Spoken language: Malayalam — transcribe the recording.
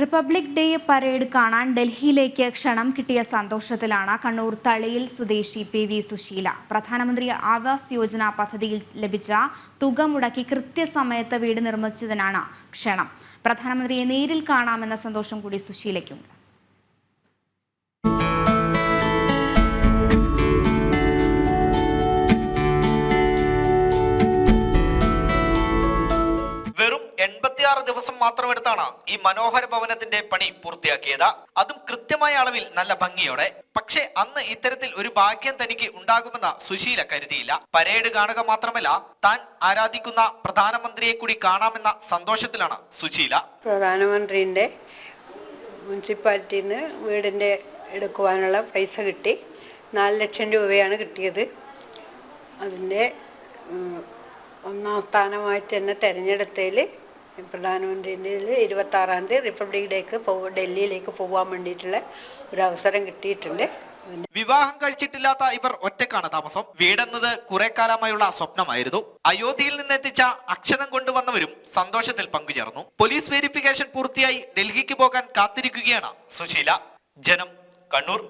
റിപ്പബ്ലിക് ഡേ പരേഡ് കാണാൻ ഡൽഹിയിലേക്ക് ക്ഷണം കിട്ടിയ സന്തോഷത്തിലാണ് കണ്ണൂർ തളിയിൽ സ്വദേശി പി വി സുശീല. പ്രധാനമന്ത്രി ആവാസ് യോജന പദ്ധതിയിൽ ലഭിച്ച തുക മുടക്കി കൃത്യസമയത്ത് വീട് നിർമ്മിച്ചതിനാണ് ക്ഷണം. പ്രധാനമന്ത്രിയെ നേരിൽ കാണാമെന്ന സന്തോഷം കൂടി സുശീലയ്ക്കുണ്ട്. എൺപത്തിയാറ് മാത്രം എടുത്താണ് ഈ മനോഹര ഭവനത്തിന്റെ പണി പൂർത്തിയാക്കിയത്. അതും കൃത്യമായ അളവിൽ നല്ല ഭംഗിയോടെ. പക്ഷേ അന്ന് ഇത്തരത്തിൽ ഒരു ഭാഗ്യം തനിക്ക് ഉണ്ടാകുമെന്ന് സുശീല കരുതിയില്ല. പരേഡ് കാണുക മാത്രമല്ല താൻ ആരാധിക്കുന്ന പ്രധാനമന്ത്രിയെ കൂടി കാണാമെന്ന സന്തോഷത്തിലാണ് സുശീല. പ്രധാനമന്ത്രിന്റെ മുനിസിപ്പാലിറ്റിയിൽ നിന്ന് വീടിന്റെ എടുക്കുവാനുള്ള പൈസ കിട്ടി. നാല് ലക്ഷം രൂപയാണ് കിട്ടിയത്. അതിന്റെ ഒന്നാം സ്ഥാനമായിട്ട് തന്നെ തിരഞ്ഞെടുത്തതിൽ പ്രധാനമന്ത്രിന്റെ ഇരുപത്താറാം തീയതി റിപ്പബ്ലിക് ഡേക്ക് പോകും ഡൽഹിയിലേക്ക് പോകാൻ വേണ്ടിയിട്ടുള്ള ഒരു അവസരം കിട്ടിയിട്ടുണ്ട്. വിവാഹം കഴിച്ചിട്ടില്ലാത്ത ഇവർ ഒറ്റക്കാണ് താമസം. വീടെന്നത് കുറെ കാലമായുള്ള സ്വപ്നമായിരുന്നു. അയോധ്യയിൽ നിന്നെത്തിച്ച അക്ഷതം കൊണ്ടുവന്നവരും സന്തോഷത്തിൽ പങ്കുചേർന്നു. പോലീസ് വെരിഫിക്കേഷൻ പൂർത്തിയായി ഡൽഹിക്ക് പോകാൻ കാത്തിരിക്കുകയാണ് സുശീല. ജനം കണ്ണൂർ.